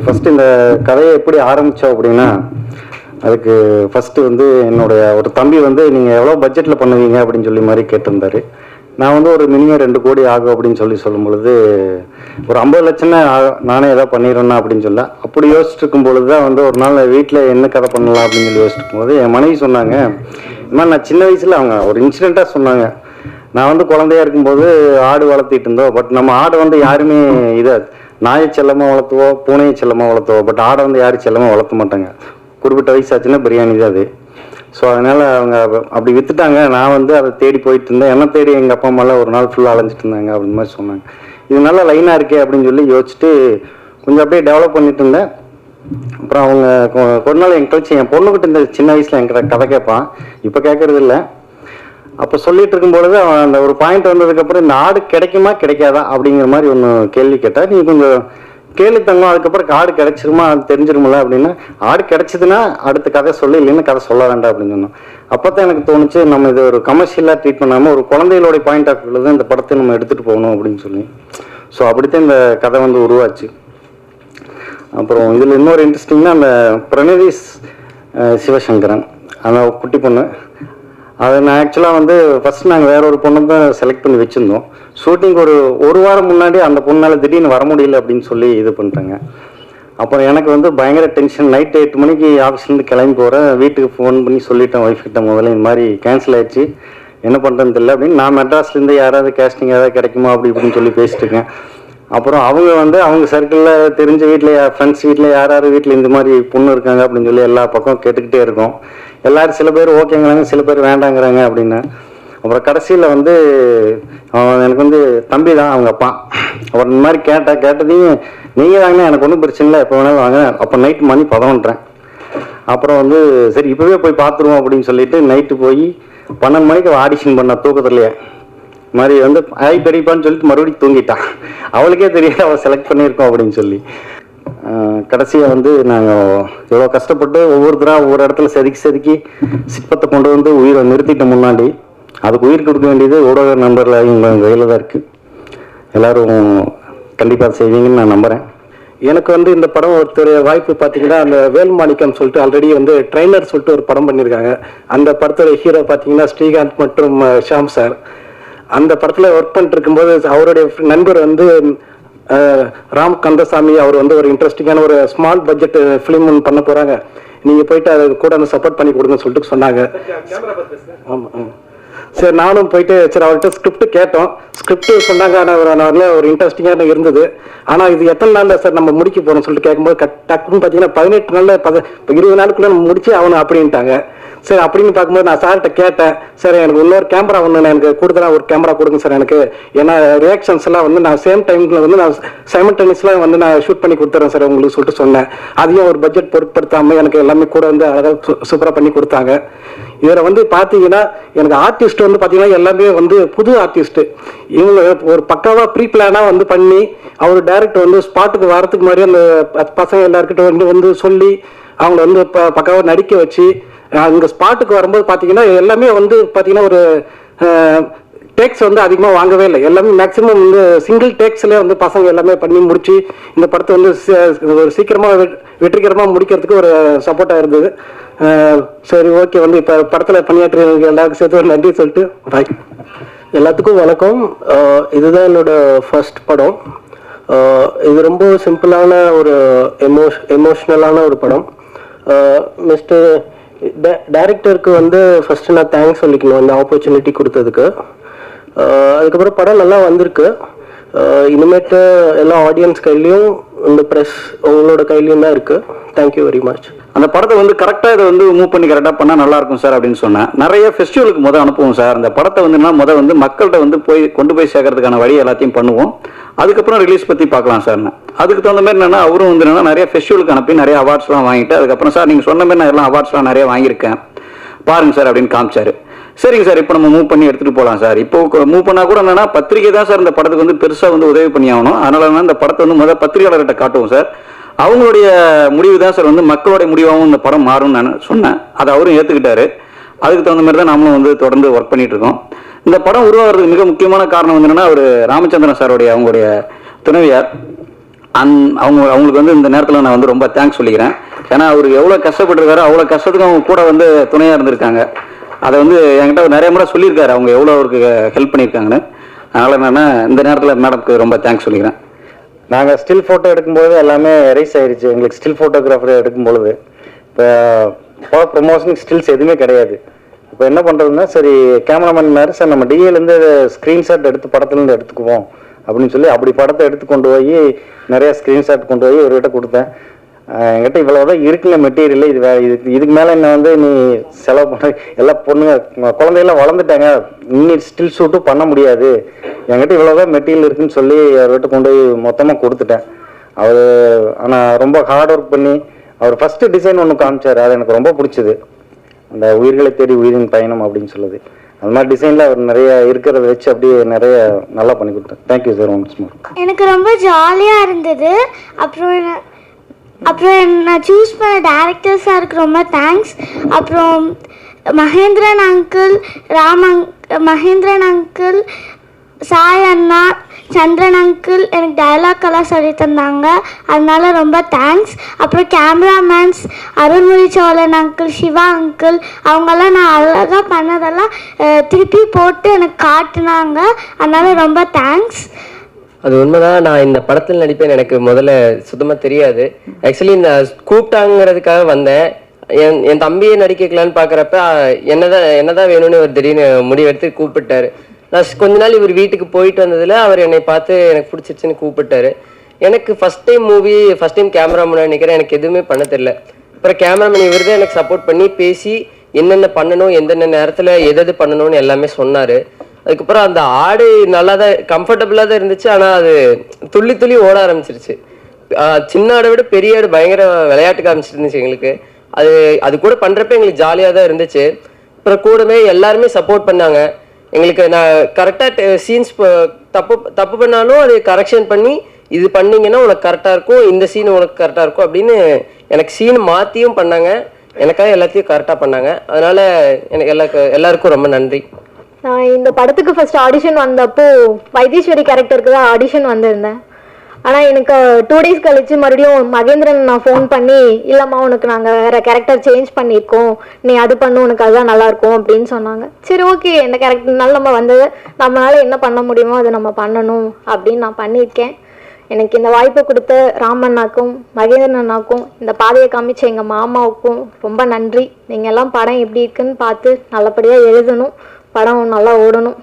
First இந்த கதையை எப்படி ஆரம்பித்தோம் அப்படின்னா அதுக்கு ஃபஸ்ட்டு வந்து என்னுடைய ஒரு தம்பி வந்து நீங்கள் எவ்வளோ பட்ஜெட்டில் பண்ணுவீங்க? அப்படின்னு சொல்லி மாதிரி கேட்டிருந்தாரு. நான் வந்து ஒரு மினிமம் ரெண்டு கோடி ஆகும் அப்படின்னு சொல்லி சொல்லும் பொழுது ஒரு ஐம்பது லட்சம்னா ஆ- நானே ஏதோ பண்ணிடுறேன்னா அப்படின்னு சொல்ல அப்படி யோசிச்சுட்டு இருக்கும் பொழுது தான் வந்து ஒரு நாள் வீட்டில் என்ன கதை பண்ணலாம் அப்படின்னு சொல்லி யோசிச்சுட்டு இருக்கும்போது என் மனைவி சொன்னாங்க இந்த மாதிரி நான் சின்ன வயசில் அவங்க ஒரு இன்சிடெண்ட்டாக சொன்னாங்க. நான் வந்து குழந்தையா இருக்கும்போது ஆடு வளர்த்திட்டு இருந்தோம். பட் நம்ம ஆடு வந்து யாருமே இதை நாயை செல்லமாக வளர்த்துவோம் பூனையை செல்லமாக வளர்த்துவோம் பட் ஆடை வந்து யாரும் செல்லமாக வளர்த்த மாட்டாங்க. குறிப்பிட்ட வயசாச்சுன்னா பிரியாணி தான் அது. ஸோ அதனால் அவங்க அப்படி விற்றுட்டாங்க நான் வந்து அதை தேடி போயிட்டு இருந்தேன். என்ன தேடி எங்கள் அப்பா அம்மாலாம் ஒரு நாள் ஃபுல்லாக அலைஞ்சிட்டு இருந்தாங்க அப்படின்னு மாதிரி சொன்னாங்க. இது நல்லா லைனாக இருக்கே அப்படின்னு சொல்லி யோசிச்சுட்டு கொஞ்சம் அப்படியே டெவலப் பண்ணிட்டு இருந்தேன். அப்புறம் அவங்க கொ- கொஞ்ச நாள் என் கழிச்சு என் பொண்ணுக்கிட்ட இந்த சின்ன வயசில் என்கிட்ட கதை கேட்பான். இப்போ கேட்கறது இல்லை. அப்போ சொல்லிட்டு இருக்கும் பொழுது அவன் அந்த ஒரு பாயிண்ட் வந்ததுக்கப்புறம் இந்த ஆடு கிடைக்குமா கிடைக்காதா அப்படிங்கிற மாதிரி ஒன்று கேள்வி கேட்டால் நீ கொஞ்சம் கேள்வி தங்கம் அதுக்கப்புறம் ஆடு கிடைச்சிருமா அது தெரிஞ்சிருமில்ல அப்படின்னா. ஆடு கிடைச்சதுன்னா அடுத்த கதை சொல்லி இல்லைன்னு கதை சொல்ல வேண்டாம் அப்படின்னு சொன்னோம். அப்போ தான் எனக்கு தோணுச்சு நம்ம இது ஒரு கமர்ஷியலாக ட்ரீட் பண்ணாமல் ஒரு குழந்தைகளோட பாயிண்ட் ஆஃப் வியூவில் தான் இந்த படத்தை நம்ம எடுத்துகிட்டு போகணும் அப்படின்னு சொல்லி. ஸோ அப்படித்தான் இந்த கதை வந்து உருவாச்சு. அப்புறம் இதில் இன்னொரு இன்ட்ரெஸ்டிங்னா அந்த பிரணதீஸ் சிவசங்கரன் அந்த குட்டி பொண்ணு. அதை நான் ஆக்சுவலாக வந்து ஃபர்ஸ்ட் நாங்கள் வேற ஒரு பொண்ணை தான் செலக்ட் பண்ணி வச்சுருந்தோம். ஷூட்டிங் ஒரு ஒரு வாரம் முன்னாடி அந்த பொண்ணால் திடீர்னு வர முடியல அப்படின்னு சொல்லி இது பண்ணிட்டாங்க. அப்புறம் எனக்கு வந்து பயங்கர டென்ஷன் நைட் எட்டு மணிக்கு ஆஃபீஸ்லேருந்து கிளம்பி போகிறேன் வீட்டுக்கு ஃபோன் பண்ணி சொல்லிட்டேன் ஒய்ஃப் கிட்ட முதல்ல இந்த மாதிரி கேன்சல் ஆயிடுச்சு. என்ன பண்ணுறதுன்னு தெரியல அப்படின்னு. நான் மெட்ராஸ்லேருந்து யாராவது கேஸ்டிங் ஏதாவது கிடைக்குமா அப்படி இப்படின்னு சொல்லி பேசிட்டு இருக்கேன். அப்புறம் அவங்க வந்து அவங்க சர்க்கிளில் தெரிஞ்ச வீட்டில் ஃப்ரெண்ட்ஸ் வீட்டில் யார் யார் வீட்டில் இந்த மாதிரி பொண்ணு இருக்காங்க அப்படின்னு சொல்லி எல்லா பக்கம் கேட்டுக்கிட்டே இருக்கோம். எல்லாரும் சில பேர் ஓகேங்கிறாங்க சில பேர் வேண்டாங்கிறாங்க அப்படின்னு. அப்புறம் கடைசியில் வந்து அவன் எனக்கு வந்து தம்பி தான் அவங்க அப்பா. அவர் இந்த மாதிரி கேட்டேன் கேட்டதையும் நீங்கள் வாங்கினா எனக்கு ஒன்றும் பிரச்சனை இல்லை எப்போ வேணாலும் வாங்க அப்போ நைட் மணி பதினொன்றேன் அப்புறம் வந்து சரி இப்போவே போய் பார்த்துருவோம் அப்படின்னு சொல்லிட்டு நைட்டு போய் பன்னெண்டு மணிக்கு ஆடிஷன் பண்ண தூக்கத்துலையே. மாதிரி வந்து ஹாய் பெரியப்பான்னு சொல்லிட்டு மறுபடியும் தூங்கிட்டான். அவளுக்கே தெரியாது அவள் செலக்ட் பண்ணியிருக்கோம் அப்படின்னு சொல்லி. கடைசியாக வந்து நாங்கள் எவ்வளோ கஷ்டப்பட்டு ஒவ்வொருத்தராக ஒவ்வொரு இடத்துல செதுக்கி செதுக்கி சிற்பத்தை கொண்டு வந்து உயிரை நிறுத்திட்ட முன்னாடி அதுக்கு உயிர் கொடுக்க வேண்டியது ஊடக நண்பர்கள் இவங்க கையில் தான் இருக்குது எல்லோரும் கண்டிப்பாக செய்வீங்கன்னு நான் நம்புகிறேன் எனக்கு வந்து இந்த படம் ஒருத்தர் வாய்ப்பு பார்த்தீங்கன்னா அந்த வேல்மாணிக்கம் சொல்லிட்டு ஆல்ரெடி வந்து ட்ரெய்னர் சொல்லிட்டு ஒரு படம் பண்ணியிருக்காங்க அந்த படத்தோட ஹீரோ பார்த்தீங்கன்னா ஸ்ரீகாந்த் மற்றும் ஷாம் சார் அந்த படத்தில் ஒர்க் பண்ணிட்டு இருக்கும்போது அவருடைய நண்பர் வந்து ராம் கந்தசாமி அவர் வந்து ஒரு இன்ட்ரெஸ்டிங்கான ஒரு ஸ்மால் பட்ஜெட் ஃபிலிம் ஒன்று பண்ண போகிறாங்க நீங்கள் போயிட்டு அதை கூட அந்த சப்போர்ட் பண்ணி கொடுங்கன்னு சொல்லிட்டு சொன்னாங்க. ஆமாம் சரி நானும் போயிட்டு சரி அவர்கிட்ட ஸ்கிரிப்ட் கேட்டோம். ஸ்கிரிப்ட் சொன்னாங்க ஆனால் ஒரு நல்ல ஒரு இன்ட்ரெஸ்டிங்காக இருந்தது. ஆனால் இது எத்தனை நாளில் சார் நம்ம முடிக்க போகிறோம் சொல்லிட்டு கேட்கும்போது கட் டக்குன்னு பார்த்தீங்கன்னா பதினெட்டு நாளில் பத இருபது நாளுக்குள்ள நம்ம முடிச்சு ஆகணும் அப்படின்ட்டாங்க. சரி அப்படின்னு பார்க்கும்போது நான் சார்கிட்ட கேட்டேன். சார் எனக்கு இன்னொரு கேமரா ஒன்று எனக்கு கூடுதலாக ஒரு கேமரா கொடுங்க சார் எனக்கு. ஏன்னா ரியாக்ஷன்ஸ் எல்லாம் வந்து நான் சேம் டைம்ல வந்து நான் சைமல்டேனியஸ்லாம் வந்து நான் ஷூட் பண்ணி கொடுத்துறேன் சார் உங்களுக்கு சொல்லிட்டு சொன்னேன். அதையும் ஒரு பட்ஜெட் பொருட்படுத்தாமல் எனக்கு எல்லாமே கூட வந்து அழகாக சூப்பராக பண்ணி கொடுத்தாங்க. இதில் வந்து பார்த்தீங்கன்னா எனக்கு ஆர்டிஸ்ட் வந்து பார்த்தீங்கன்னா எல்லாமே வந்து புது ஆர்டிஸ்ட்டு இவங்க ஒரு பக்காவாக ப்ரீ பிளானாக வந்து பண்ணி அவர் டைரக்டர் வந்து ஸ்பாட்டுக்கு வரதுக்கு மாதிரி அந்த பசங்க எல்லாருக்கிட்ட வந்து வந்து சொல்லி அவங்கள வந்து ப பக்காவாக நடிக்க வச்சு அங்கே ஸ்பாட்டுக்கு வரும்போது பார்த்தீங்கன்னா எல்லாமே வந்து பார்த்தீங்கன்னா ஒரு டேக்ஸ் வந்து அதிகமாக வாங்கவே இல்லை. எல்லாமே மேக்ஸிமம் வந்து சிங்கிள் டேக்ஸ்லேயே வந்து பசங்க எல்லாமே பண்ணி முடிச்சு இந்த படத்தை வந்து ஒரு சீக்கிரமாக வெற்றிகரமாக முடிக்கிறதுக்கு ஒரு சப்போர்ட்டாக இருந்தது. சரி ஓகே வந்து இப்போ படத்தில் பணியாற்றுறவங்க எல்லாருக்கும் சேர்த்து ஒரு நன்றி சொல்லிட்டு பாய் எல்லாத்துக்கும் வணக்கம். இதுதான் என்னோட ஃபர்ஸ்ட் படம். இது ரொம்ப சிம்பிளான ஒரு எமோஷ் எமோஷ்னலான ஒரு படம். மிஸ்டர் டேரக்டருக்கு வந்து ஃபர்ஸ்ட் நான் தேங்க்ஸ் சொல்லிக்கணும் இந்த ஆப்பர்ச்சுனிட்டி கொடுத்ததுக்கு. அதுக்கப்புறம் படம் நல்லா வந்திருக்கு. இனிமேட்டு எல்லா ஆடியன்ஸ் கையிலையும் இந்த ப்ரெஸ் உங்களோட கையிலையும் தான் இருக்குது தேங்க்யூ வெரி மச் அந்த படத்தை வந்து கரெக்டாக இதை வந்து மூவ் பண்ணி கரெக்டாக பண்ணால் நல்லாயிருக்கும் சார் அப்படின்னு சொன்னேன். நிறைய ஃபெஸ்டிவலுக்கு மொதல் அனுப்புவோம் சார். அந்த படத்தை வந்து என்ன முத வந்து மக்கள்கிட்ட வந்து போய் கொண்டு போய் சேர்க்கறதுக்கான வழி எல்லாத்தையும் பண்ணுவோம். அதுக்கப்புறம் ரிலீஸ் பற்றி பார்க்கலாம் சார் அதுக்கு தகுந்த மாதிரி என்னென்னா அவரும் வந்து என்னன்னா நிறைய ஃபெஸ்டிவலுக்கு அனுப்பி நிறைய அவார்ட்ஸ்லாம் வாங்கிட்டு அதுக்கப்புறம் சார் நீங்கள் சொன்ன மாதிரி நான் எல்லாம் அவார்ட்ஸ்லாம் நிறைய வாங்கியிருக்கேன். பாருங்கள் சார் அப்படின்னு காமிச்சாரு. சரிங்க சார் இப்போ நம்ம மூவ் பண்ணி எடுத்துகிட்டு போகலாம் சார். இப்போ மூவ் பண்ணால் கூட என்னன்னா பத்திரிகை தான் சார் இந்த படத்துக்கு வந்து பெருசாக வந்து உதவி பண்ணி ஆகணும். அதனால என்ன இந்த படத்தை வந்து முதல் பத்திரிகையாளர்கிட்ட காட்டுவோம் சார். அவங்களுடைய முடிவு தான் சார் வந்து மக்களுடைய முடிவாகவும் இந்த படம் மாறும்னு நான் சொன்னேன். அதை அவரும் ஏற்றுக்கிட்டாரு அதுக்கு தகுந்த மாதிரி தான் நாமளும் வந்து தொடர்ந்து ஒர்க் பண்ணிட்டு இருக்கோம். இந்த படம் உருவாகிறதுக்கு மிக முக்கியமான காரணம் வந்து என்னன்னா அவர் ராமச்சந்திரன் சாருடைய அவங்களுடைய துணைவியார். அந் அவங்க அவங்களுக்கு வந்து இந்த நேரத்தில் நான் வந்து ரொம்ப தேங்க்ஸ் சொல்லிக்கிறேன். ஏன்னா அவர் எவ்வளோ கஷ்டப்பட்டிருக்காரோ அவ்வளோ கஷ்டத்துக்கும் அவங்க கூட வந்து துணையாக இருந்திருக்காங்க. அதை வந்து என்கிட்ட நிறைய முறை சொல்லியிருக்காரு. அவங்க எவ்வளோ அவருக்கு ஹெல்ப் பண்ணியிருக்காங்கன்னு. அதனால் என்னென்னா இந்த நேரத்தில் மேடம்க்கு ரொம்ப தேங்க்ஸ் சொல்லிக்கிறேன். நாங்கள் ஸ்டில் ஃபோட்டோ எடுக்கும்போது எல்லாமே ரைஸ் ஆயிடுச்சு. எங்களுக்கு ஸ்டில் ஃபோட்டோகிராஃபர் எடுக்கும் பொழுது இப்போ ப்ரொமோஷனுக்கு ஸ்டில்ஸ் எதுவுமே கிடையாது. இப்போ என்ன பண்ணுறதுன்னா சரி கேமராமேன் மாதிரி சார் நம்ம டிஏலேருந்து ஸ்க்ரீன்ஷாட் எடுத்து படத்துலேருந்து எடுத்துக்குவோம். அப்படின்னு சொல்லி அப்படி படத்தை எடுத்து கொண்டு போய் நிறைய ஸ்க்ரீன்ஷாட் கொண்டு போய் இவர்கிட்ட கொடுத்தேன். என்கிட்ட இவ்வளவுதான் இருக்குங்க மெட்டீரியல் இது வேற இது இதுக்கு மேலே என்ன வந்து நீ செலவு பண்ண எல்லா பொண்ணுங்க குழந்தையெல்லாம் வளர்ந்துட்டாங்க. இன்னி ஸ்டில் ஷூட்டும் பண்ண முடியாது. என்கிட்ட இவ்வளவுதான் மெட்டீரியல் இருக்குன்னு சொல்லி அவர்கிட்ட கொண்டு போய் மொத்தமாக கொடுத்துட்டேன். அவர் ஆனால் ரொம்ப ஹார்ட் ஒர்க் பண்ணி அவர் ஃபர்ஸ்ட் டிசைன் ஒன்று காமிச்சார். அது எனக்கு ரொம்ப பிடிச்சது. அந்த உயிர்களை தேடி உயிரின் பயணம் அப்படின்னு சொல்லுது அந்த மாதிரி டிசைனில் அவர் நிறைய இருக்கிறத வச்சு அப்படியே நிறைய நல்லா பண்ணி கொடுத்தேன் தேங்க்யூ சார் ஒன்ஸ் மோர் எனக்கு ரொம்ப ஜாலியாக இருந்தது. அப்புறம் அப்புறம் நான் சூஸ் பண்ண டேரக்டர்ஸாக சாருக்கு ரொம்ப தேங்க்ஸ் அப்புறம் மகேந்திரன் அங்கிள் ராம் அங் மகேந்திரன் அங்கிள் சாய் அண்ணா சந்திரன் அங்கிள் எனக்கு டயலாக் எல்லாம் சொல்லி தந்தாங்க. அதனால ரொம்ப தேங்க்ஸ் அப்புறம் cameramans Arulmozhi Chozhan uncle Siva uncle அவங்கெல்லாம் நான் அழகாக பண்ணதெல்லாம் திருப்பி போட்டு எனக்கு காட்டினாங்க. அதனால ரொம்ப தேங்க்ஸ் அது உண்மைதான். நான் இந்த படத்தில் நடிப்பேன் எனக்கு முதல்ல சுத்தமாக தெரியாது. ஆக்சுவலி இந்த கூப்பிட்டாங்கிறதுக்காக வந்தேன். என் என் தம்பியை நடிக்கலான்னு பார்க்குறப்ப என்னதான் என்னதான் வேணும்னு ஒரு திடீர்னு முடிவெடுத்து கூப்பிட்டாரு. நான் கொஞ்ச நாள் இவர் வீட்டுக்கு போயிட்டு வந்ததில் அவர் என்னை பார்த்து எனக்கு பிடிச்சிருச்சுன்னு கூப்பிட்டாரு. எனக்கு first time movie first time camera முன்னாடி நிற்கிறேன் எனக்கு எதுவுமே பண்ண தெரியல. அப்புறம் கேமராமேன் இவர் தான் எனக்கு சப்போர்ட் பண்ணி பேசி என்னென்ன பண்ணணும் எந்தெந்த நேரத்தில் எது எது பண்ணணும்னு எல்லாமே சொன்னார். அதுக்கப்புறம் அந்த ஆடு நல்லா தான் கம்ஃபர்டபுளாக தான் இருந்துச்சு ஆனால் அது துள்ளி துள்ளி ஓட ஆரம்பிச்சிருச்சு. சின்ன ஆடை விட பெரிய ஆடு பயங்கர விளையாட்டு காமிச்சிருந்துச்சு எங்களுக்கு. அது அது கூட பண்ணுறப்ப எங்களுக்கு ஜாலியாக தான் இருந்துச்சு. அப்புறம் கூடவே எல்லாருமே சப்போர்ட் பண்ணாங்க. எங்களுக்கு நான் கரெக்டாக சீன்ஸ் தப்பு தப்பு பண்ணாலும் அதை கரெக்ஷன் பண்ணி இது பண்ணிங்கன்னா உனக்கு கரெக்டாக இருக்கும் இந்த சீன் உனக்கு கரெக்டாக இருக்கும் அப்படின்னு எனக்கு சீன் மாற்றியும் பண்ணாங்க. எனக்காக எல்லாத்தையும் கரெக்டாக பண்ணாங்க. அதனால எனக்கு எல்லாருக்கு எல்லாருக்கும் ரொம்ப நன்றி. நான் இந்த படத்துக்கு ஃபர்ஸ்ட் ஆடிஷன் வந்தப்போ வைத்தீஸ்வரி கேரக்டருக்கு தான் ஆடிஷன் வந்திருந்தேன். ஆனால் எனக்கு டூ டேஸ் கழிச்சு மறுபடியும் மகேந்திரன் நான் ஃபோன் பண்ணி இல்லைம்மா உனக்கு நாங்கள் வேற கேரக்டர் சேஞ்ச் பண்ணியிருக்கோம். நீ அது பண்ணு உனக்கு அதுதான் நல்லாயிருக்கும் அப்படின்னு சொன்னாங்க. சரி ஓகே இந்த கேரக்டர்னால நம்ம வந்தது. நம்மளால என்ன பண்ண முடியுமோ அதை நம்ம பண்ணணும் அப்படின்னு நான் பண்ணியிருக்கேன். எனக்கு இந்த வாய்ப்பை கொடுத்த ராமண்ணாக்கும் மகேந்திரன் அண்ணாக்கும் இந்த பாதையை காமிச்ச எங்கள் மாமாவுக்கும் ரொம்ப நன்றி. நீங்கள் எல்லாம் படம் எப்படி இருக்குன்னு பார்த்து நல்லபடியாக எழுதணும். படம் நல்லா ஓடணும்.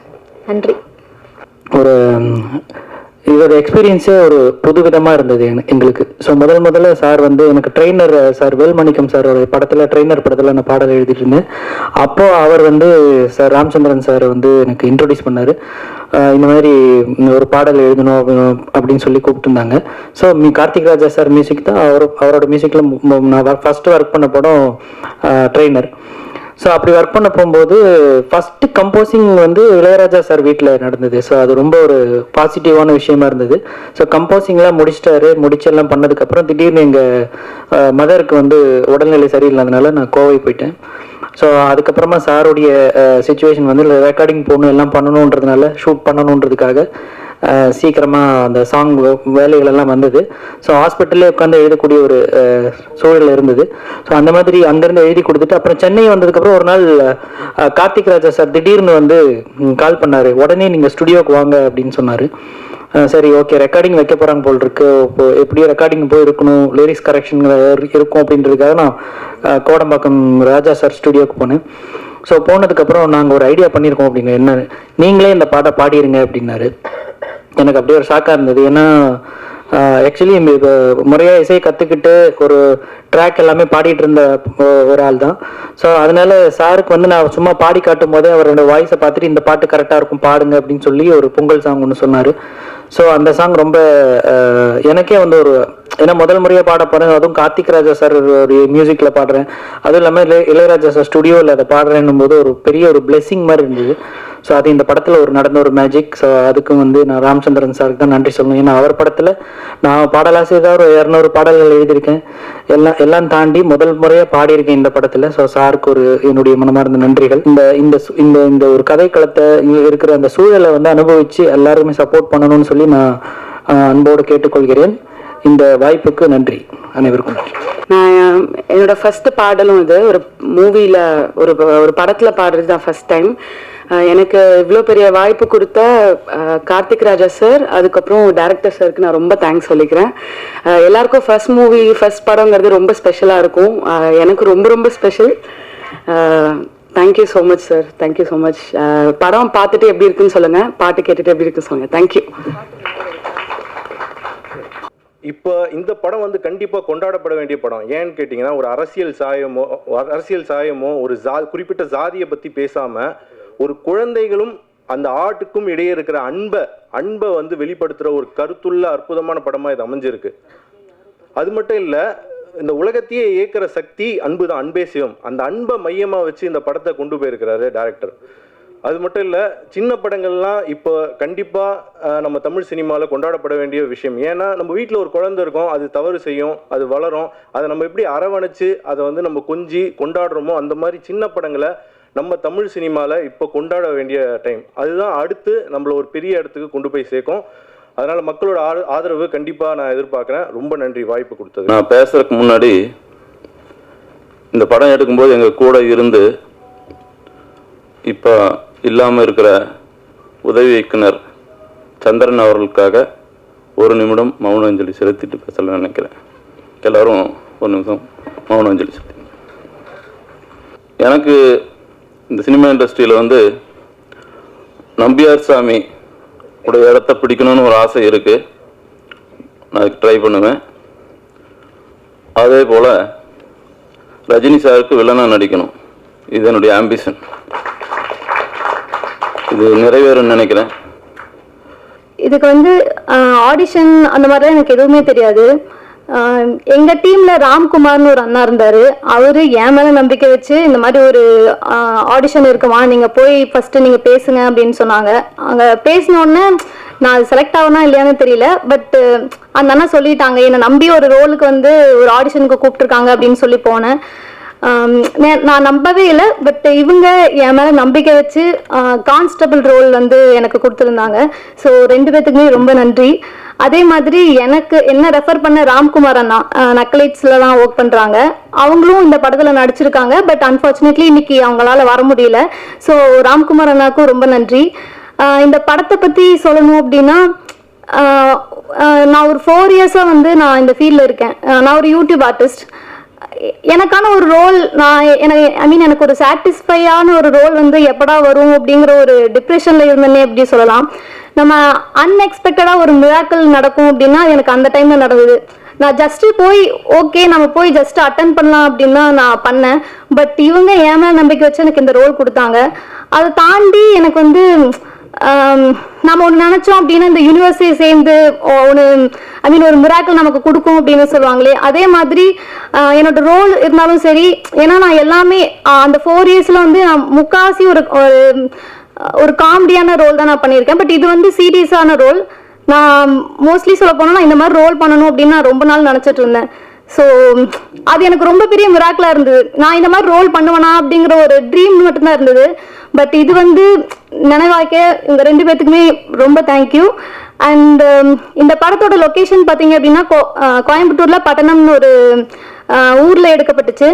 நன்றி. ஒரு இதோட எக்ஸ்பீரியன்ஸே ஒரு புது விதமாக இருந்தது எங்களுக்கு. ஸோ முதல் முதல்ல சார் வந்து எனக்கு ட்ரெயினர் சார் வேல்மணிக்கம் சார் ஒரு படத்தில் ட்ரெயினர் படத்தில் நான் பாடல் எழுதிட்டு இருந்தேன் அப்போது அவர் வந்து சார் ராமச்சந்திரன் சார் வந்து எனக்கு இன்ட்ரொடியூஸ் பண்ணார். இந்த மாதிரி ஒரு பாடல் எழுதணும் அப்படின்னு சொல்லி கூப்பிட்டுருந்தாங்க so me Karthik Raja sir music தான். அவர் அவரோட மியூசிக்கில் நான் ஃபஸ்ட்டு ஒர்க் பண்ண படம் ட்ரெயினர் ஸோ அப்படி ஒர்க் பண்ண போகும்போது ஃபர்ஸ்ட் கம்போசிங் வந்து இளையராஜா சார் வீட்டில் நடந்தது. ஸோ அது ரொம்ப ஒரு பாசிட்டிவான விஷயமா இருந்தது. ஸோ கம்போசிங்லாம் முடிச்சிட்டாரு. முடிச்செல்லாம் பண்ணதுக்கப்புறம் திடீர்னு எங்கள் மதருக்கு வந்து உடல்நிலை சரியில்லாதனால நான் கோவை போயிட்டேன். ஸோ அதுக்கப்புறமா சாருடைய சுச்சுவேஷன் வந்து ரெக்கார்டிங் போகணும் எல்லாம் பண்ணணுன்றதுனால ஷூட் பண்ணணுன்றதுக்காக சீக்கிரமாக அந்த சாங் வேலைகள் எல்லாம் வந்தது. ஸோ ஹாஸ்பிட்டல்லே உட்காந்து எழுதக்கூடிய ஒரு சூழல் இருந்தது. ஸோ அந்த மாதிரி அங்கேருந்து எழுதி கொடுத்துட்டு அப்புறம் சென்னை வந்ததுக்கப்புறம் ஒரு நாள் கார்த்திக் ராஜா சார் திடீர்னு வந்து கால் பண்ணார். உடனே நீங்கள் ஸ்டுடியோவுக்கு வாங்க அப்படின்னு சொன்னார். சரி ஓகே ரெக்கார்டிங் வைக்க போகிறாங்க போல் இருக்கு இப்போ எப்படியோ ரெக்கார்டிங் போய் இருக்கணும் லிரிக்ஸ் கரெக்ஷன் இருக்கும் அப்படின்றதுக்காக நான் கோடம்பாக்கம் ராஜா சார் ஸ்டுடியோக்கு போனேன். ஸோ போனதுக்கப்புறம் நாங்கள் ஒரு ஐடியா பண்ணியிருக்கோம் அப்படின்னு என்ன நீங்களே இந்த பாட்டை பாடிருங்க அப்படின்னாரு. எனக்கு அப்படியே ஒரு ஷாக்காக இருந்தது. ஏன்னா ஆக்சுவலி இப்போ முறையாக இசையை கற்றுக்கிட்டு ஒரு ட்ராக் எல்லாமே பாடிட்டு இருந்த ஒரு ஆள் தான். ஸோ அதனால சாருக்கு வந்து நான் சும்மா பாடி காட்டும் போதே அவரோட வாய்ஸை பார்த்துட்டு இந்த பாட்டு கரெக்டாக இருக்கும் பாடுங்க அப்படின்னு சொல்லி ஒரு பொங்கல் சாங் ஒன்று சொன்னார். ஸோ அந்த சாங் ரொம்ப எனக்கே வந்து ஒரு ஏன்னா முதல் முறையாக பாட போகிறேன் அதுவும் கார்த்திக் ராஜா சார் ஒரு மியூசிக்கில் பாடுறேன். அதுவும் இல்லாமல் இளைய இளையராஜா சார் ஸ்டுடியோவில் அதை பாடுறேன்னும் போது ஒரு பெரிய ஒரு பிளெஸ்ஸிங் மாதிரி இருந்தது. ஸோ அது இந்த படத்தில் ஒரு நடந்த ஒரு மேஜிக் ஸோ அதுக்கும் வந்து நான் ராமச்சந்திரன் சாருக்கு தான் நன்றி சொல்லணும். ஏன்னா அவர் படத்தில் நான் பாடலாசிரியர் ஒரு இரநூறு பாடல்கள் எழுதியிருக்கேன். எல்லாம் எல்லாம் தாண்டி முதல் முறையாக பாடியிருக்கேன் இந்த படத்தில். ஸோ சாருக்கு ஒரு என்னுடைய மனமார்ந்த நன்றிகள். இந்த இந்த இந்த இந்த ஒரு கதைக்களத்தை இருக்கிற அந்த சூழலை வந்து அனுபவித்து எல்லாருமே சப்போர்ட் பண்ணணும்னு சொல்லி நான் அன்போடு கேட்டுக்கொள்கிறேன். இந்த வாய்ப்புக்கு நன்றி அனைவருக்கும். நன்றி நான் என்னோட ஃபர்ஸ்ட் பாடலும் இது. ஒரு மூவியில் ஒரு ஒரு படத்தில் பாடுறது தான் ஃபர்ஸ்ட் டைம் எனக்கு இவ்வளோ பெரிய வாய்ப்பு கொடுத்த கார்த்திக் ராஜா சார் அதுக்கப்புறம் டேரக்டர் சாருக்கு நான் ரொம்ப தேங்க்ஸ் சொல்லிக்கிறேன். எல்லாருக்கும் ஃபர்ஸ்ட் மூவி ஃபர்ஸ்ட் படங்கிறது ரொம்ப ஸ்பெஷலாக இருக்கும். எனக்கு ரொம்ப ரொம்ப special thank you so much sir thank you so much படம் பார்த்துட்டு எப்படி இருக்குன்னு சொல்லுங்கள் பாட்டு கேட்டுட்டு எப்படி இருக்குன்னு சொல்லுங்கள் தேங்க்யூ இப்போ இந்த படம் வந்து கண்டிப்பாக கொண்டாடப்பட வேண்டிய படம். ஏன்னு கேட்டிங்கன்னா ஒரு அரசியல் சாயமோ அரசியல் சாயமோ ஒரு ஜா குறிப்பிட்ட ஜாதியை பற்றி பேசாமல் ஒரு குழந்தைகளும் அந்த ஆட்டுக்கும் இடையே இருக்கிற அன்பை அன்பை வந்து வெளிப்படுத்துகிற ஒரு கருத்துள்ள அற்புதமான படமாக இது அமைஞ்சிருக்கு. அது மட்டும் இல்லை இந்த உலகத்தையே இயக்கிற சக்தி அன்பு தான் அன்பே சிவம். அந்த அன்பை மையமாக வச்சு இந்த படத்தை கொண்டு போயிருக்கிறாரு டேரக்டர் அது மட்டும் இல்லை சின்ன படங்கள்லாம் இப்போ கண்டிப்பாக நம்ம தமிழ் சினிமாவில் கொண்டாடப்பட வேண்டிய விஷயம். ஏன்னா நம்ம வீட்டில் ஒரு குழந்தை இருக்கும் அது தவறு செய்யும் அது வளரும். அதை நம்ம எப்படி அரவணைச்சு அதை வந்து நம்ம கொஞ்சி கொண்டாடுறோமோ அந்த மாதிரி சின்ன படங்களை நம்ம தமிழ் சினிமாவில் இப்போ கொண்டாட வேண்டிய டைம் அதுதான் அடுத்து நம்மள ஒரு பெரிய இடத்துக்கு கொண்டு போய் சேர்க்கும். அதனால் மக்களோட ஆத- ஆதரவு கண்டிப்பாக நான் எதிர்பார்க்குறேன். ரொம்ப நன்றி வாய்ப்பு கொடுத்தது நான் பேசுறதுக்கு முன்னாடி இந்த படம் எடுக்கும்போது எங்கள் கூட இருந்து இப்போ இல்லாமல் இருக்கிற உதவி இயக்குனர் சந்திரன் அவர்களுக்காக ஒரு நிமிடம் மௌன அஞ்சலி செலுத்திட்டு பேசலாம்னு நினைக்கிறேன். எல்லாரும் ஒரு நிமிஷம் மௌன அஞ்சலி செலுத்தி எனக்கு இந்த சினிமா இண்டஸ்ட்ரியில் வந்து நம்பியார் சாமி உடைய இடத்த பிடிக்கணும்னு ஒரு ஆசை இருக்குது நான் அதுக்கு ட்ரை பண்ணுவேன். அதே போல் ரஜினி சாருக்கு வில்லனாக நடிக்கணும். இது என்னுடைய ஆம்பிஷன் இது நிறைவேறும்னு நினைக்கிறேன். இதுக்கு வந்து ஆடிஷன் அந்த மாதிரிலாம் எனக்கு எதுவுமே தெரியாது. எங்க டீம்ல ராம்குமார்னு ஒரு அண்ணா இருந்தாரு. அவரு என் மேல நம்பிக்கை வச்சு இந்த மாதிரி ஒரு ஆடிஷன் இருக்குமா? நீங்க போய் ஃபர்ஸ்ட் நீங்க பேசுங்க அப்படின்னு சொன்னாங்க. அங்க பேசின உடனே நான் செலக்ட் ஆகணும் இல்லையான்னு தெரியல. பட் அந்த அண்ணா சொல்லிட்டாங்க என்னை நம்பி ஒரு ரோலுக்கு வந்து ஒரு ஆடிஷனுக்கு கூப்பிட்டுருக்காங்க அப்படின்னு சொல்லி போனேன். நான் நம்பவே இல்லை பட் இவங்க என் மேல நம்பிக்கை வச்சு கான்ஸ்டபிள் ரோல் வந்து எனக்கு கொடுத்துருந்தாங்க. ஸோ ரெண்டு பேத்துக்குமே ரொம்ப நன்றி. அதே மாதிரி எனக்கு என்ன ரெஃபர் பண்ண ராம்குமார் அண்ணா தான் ஒர்க் பண்ணுறாங்க அவங்களும் இந்த படத்தில் நடிச்சிருக்காங்க பட் அன்பார்ச்சுனேட்லி இன்னைக்கு அவங்களால வர முடியல. ஸோ ராம்குமார் அண்ணாக்கும் ரொம்ப நன்றி. இந்த படத்தை பற்றி சொல்லணும் அப்படின்னா நான் ஒரு ஃபோர் இயர்ஸாக வந்து நான் இந்த ஃபீல்டில் இருக்கேன். நான் ஒரு யூடியூப் ஆர்டிஸ்ட் எனக்கான ஒரு ரோல் நான் எனக்கு ஐ மீன் எனக்கு ஒரு சாட்டிஸ்ஃபையான ஒரு ரோல் வந்து எப்படா வரும் அப்படிங்கிற ஒரு டிப்ரெஷனில் இருந்தேனே எப்படி சொல்லலாம். நம்ம அன்எக்ஸ்பெக்டடாக ஒரு மிராக்கள் நடக்கும் அப்படின்னா எனக்கு அந்த டைமில் நடந்தது. நான் ஜஸ்ட் போய் ஓகே நம்ம போய் ஜஸ்ட் அட்டன் பண்ணலாம் அப்படின்னு தான் நான் பண்ணேன். பட் இவங்க ஏன் நம்பிக்கை வச்சு எனக்கு இந்த ரோல் கொடுத்தாங்க. அதை தாண்டி எனக்கு வந்து நம்ம ஒன்று நினச்சோம் அப்படின்னா இந்த யூனிவர்ஸே சேர்ந்து ஒன்று ஐ மீன் ஒரு மிராக்கள் நமக்கு கொடுக்கும் அப்படின்னு சொல்லுவாங்களே அதே மாதிரி என்னோட ரோல் இருந்தாலும் சரி ஏன்னா நான் எல்லாமே அந்த ஃபோர் இயர்ஸில் வந்து நான் முக்காசி ஒரு ஒரு ஒரு காமெடியான ரோல் தான் நான் பண்ணியிருக்கேன். பட் இது வந்து சீரியஸான ரோல் நான் மோஸ்ட்லி சொல்ல போனா இந்த மாதிரி ரோல் பண்ணணும் அப்படின்னு நான் ரொம்ப நாள் நினச்சிட்டு இருந்தேன். ஸோ அது எனக்கு ரொம்ப பெரிய மிராக்கலாக இருந்தது. நான் இந்த மாதிரி ரோல் பண்ணுவேனா அப்படிங்கிற ஒரு ட்ரீம் மட்டும்தான் இருந்தது. பட் இது வந்து நினைவாக்க இவங்க ரெண்டு பேர்த்துக்குமே ரொம்ப தேங்க்யூ அண்ட் um, இந்த படத்தோட லொக்கேஷன் பார்த்தீங்க அப்படின்னா கோ- கோயம்புத்தூர்ல பட்டணம்னு ஒரு ஊரில் ஊர்ல எடுக்கப்பட்டுச்சு.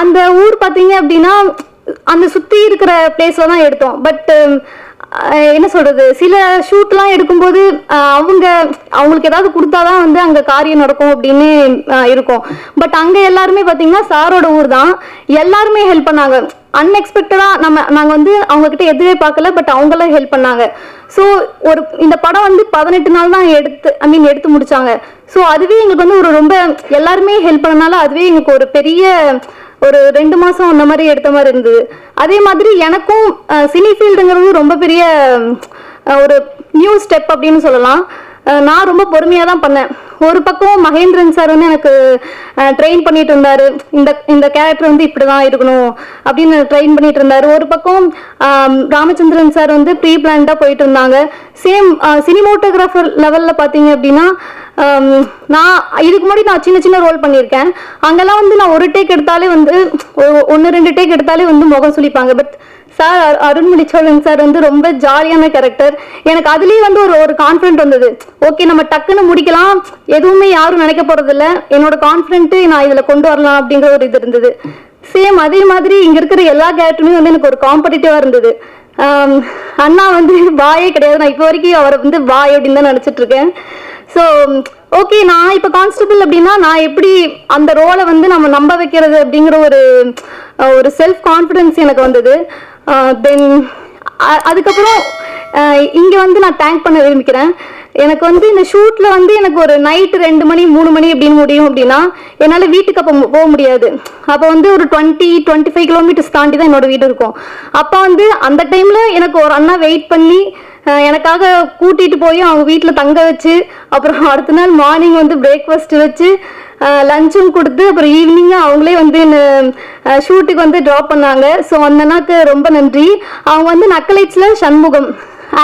அந்த ஊர் பார்த்தீங்க அப்படின்னா அந்த சுற்றி இருக்கிற பிளேஸ்ல தான் எடுத்தோம். பட் என்ன சொல்றது? சில ஷூட்லாம் எடுக்கும்போது அவங்க அவங்களுக்கு ஏதாவது கொடுத்தாதான் வந்து அங்க காரியம் நடக்கும் அப்படின்னு இருக்கும். பட் அங்க எல்லாருமே பாத்தீங்கன்னா சாரோட ஊர் தான் எல்லாருமே ஹெல்ப் பண்ணாங்க. அன்எக்ஸ்பெக்டடா நம்ம நாங்க வந்து அவங்க கிட்ட எதுவே பார்க்கல பட் அவங்களாம் ஹெல்ப் பண்ணாங்க. ஸோ ஒரு இந்த படம் வந்து பதினெட்டு நாள் தான் எடுத்து ஐ மீன் எடுத்து முடிச்சாங்க. ஸோ அதுவே எங்களுக்கு வந்து ஒரு ரொம்ப எல்லாருமே ஹெல்ப் பண்ணனால அதுவே எங்களுக்கு ஒரு பெரிய ஒரு ரெண்டு மாசம் அந்த மாதிரி எடுத்த மாதிரி இருந்தது. அதே மாதிரி எனக்கும் சினி ஃபீல்டுங்கிறது ரொம்ப பெரிய ஒரு நியூ ஸ்டெப் அப்படின்னு சொல்லலாம். நான் ரொம்ப பொறுமையாக தான் பண்ணேன். ஒரு பக்கம் மகேந்திரன் சார் வந்து எனக்கு ட்ரெயின் பண்ணிட்டு இருந்தாரு. இந்த இந்த கேரக்டர் வந்து இப்படி தான் இருக்கணும் அப்படின்னு ட்ரெயின் பண்ணிட்டு இருந்தாரு. ஒரு பக்கம் ராமச்சந்திரன் சார் வந்து ப்ரீ பிளான்டா போயிட்டு இருந்தாங்க. சேம் சினிமோட்டோகிராஃபர் லெவலில் பார்த்தீங்க அப்படின்னா நான் இதுக்கு முன்னாடி நான் சின்ன சின்ன ரோல் பண்ணியிருக்கேன். அங்கெல்லாம் வந்து நான் ஒரு டேக் எடுத்தாலே வந்து ஒன்று ரெண்டு டேக் எடுத்தாலே வந்து முகம் சுழிப்பாங்க but sir Arunmozhi Chozhan sir வந்து ரொம்ப ஜாலியான கேரக்டர் எனக்கு அதுலேயும் வந்து ஒரு ஒரு கான்ஃபிடென்ட் வந்தது. ஓகே நம்ம டக்குன்னு முடிக்கலாம். எதுவுமே யாரும் நினைக்க போறதில்ல. என்னோட கான்ஃபிடென்ட்டு நான் இதில் கொண்டு வரலாம் அப்படிங்கிற ஒரு இது இருந்தது. சேம் அதே மாதிரி இங்க இருக்கிற எல்லா கேரக்டருமே வந்து எனக்கு ஒரு காம்படிட்டிவா இருந்தது. அண்ணா வந்து வாயே கிடையாது. நான் இப்போ வரைக்கும் அவரை வந்து வாய் அப்படின்னு தான் நினச்சிட்டு இருக்கேன். ஸோ ஓகே நான் இப்போ கான்ஸ்டபிள் அப்படின்னா நான் எப்படி அந்த ரோலை வந்து நம்ம நம்ப வைக்கிறது அப்படிங்கிற ஒரு ஒரு செல்ஃப் கான்ஃபிடென்ஸ் எனக்கு வந்தது. தென் அதுக்கப்புறம் இங்கே வந்து நான் தேங்க் பண்ண விரும்பிக்கிறேன். எனக்கு வந்து இந்த ஷூட்ல வந்து எனக்கு ஒரு நைட்டு ரெண்டு மணி மூணு மணி அப்படின்னு முடியும் அப்படின்னா என்னால் வீட்டுக்கு அப்போ போக முடியாது. அப்போ வந்து ஒரு டுவெண்ட்டி டுவெண்ட்டி ஃபைவ் கிலோமீட்டர்ஸ் தாண்டி தான் என்னோட வீடு இருக்கும். அப்போ வந்து அந்த டைம்ல எனக்கு ஒரு அண்ணா வெயிட் பண்ணி எனக்காக கூட்டிகிட்டு போய் அவங்க வீட்டில் தங்க வச்சு அப்புறம் அடுத்த நாள் மார்னிங் வந்து பிரேக்ஃபாஸ்ட் வச்சு லஞ்சும் கொடுத்து அப்புறம் ஈவினிங்கும் அவங்களே வந்து ஷூட்டுக்கு வந்து ட்ராப் பண்ணாங்க. ஸோ அந்த அண்ணாக்கு ரொம்ப நன்றி. அவங்க வந்து நக்கலைட்ஸில் சண்முகம்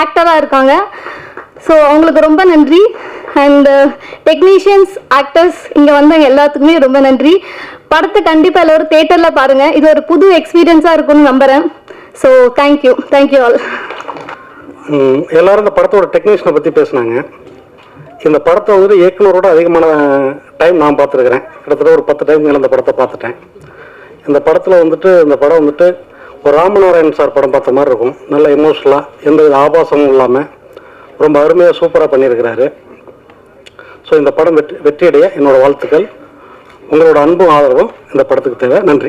ஆக்டராக இருக்காங்க. ஸோ அவங்களுக்கு ரொம்ப நன்றி. அண்ட் டெக்னீஷியன்ஸ் ஆக்டர்ஸ் இங்கே வந்தவங்க எல்லாத்துக்குமே ரொம்ப நன்றி. படத்தை கண்டிப்பாக எல்லோரும் தேட்டரில் பாருங்கள் இது ஒரு புது எக்ஸ்பீரியன்ஸாக இருக்கும்னு நம்புகிறேன் ஸோ தேங்க்யூ தேங்க்யூ ஆல் எல்லாரும் இந்த படத்தோட டெக்னீஷியனை பற்றி பேசுனாங்க. இந்த படத்தை வந்துட்டு இயக்குனரோட அதிகமான டைம் நான் பார்த்துருக்குறேன். கிட்டத்தட்ட ஒரு பத்து டைம் மேலே இந்த படத்தை பார்த்துட்டேன். இந்த படத்தில் வந்துட்டு இந்த படம் வந்துட்டு ஒரு ராமநாராயணன் சார் படம் பார்த்த மாதிரி இருக்கும். நல்ல இமோஷனலாக எந்த வித ஆபாசமும் இல்லாமல் ரொம்ப அருமையாக சூப்பராக பண்ணியிருக்கிறாரு. ஸோ இந்த படம் வெற்றி வெற்றியடைய என்னோடய வாழ்த்துக்கள். உங்களோட அன்பும் ஆதரவும் இந்த படத்துக்கு தேவை. நன்றி.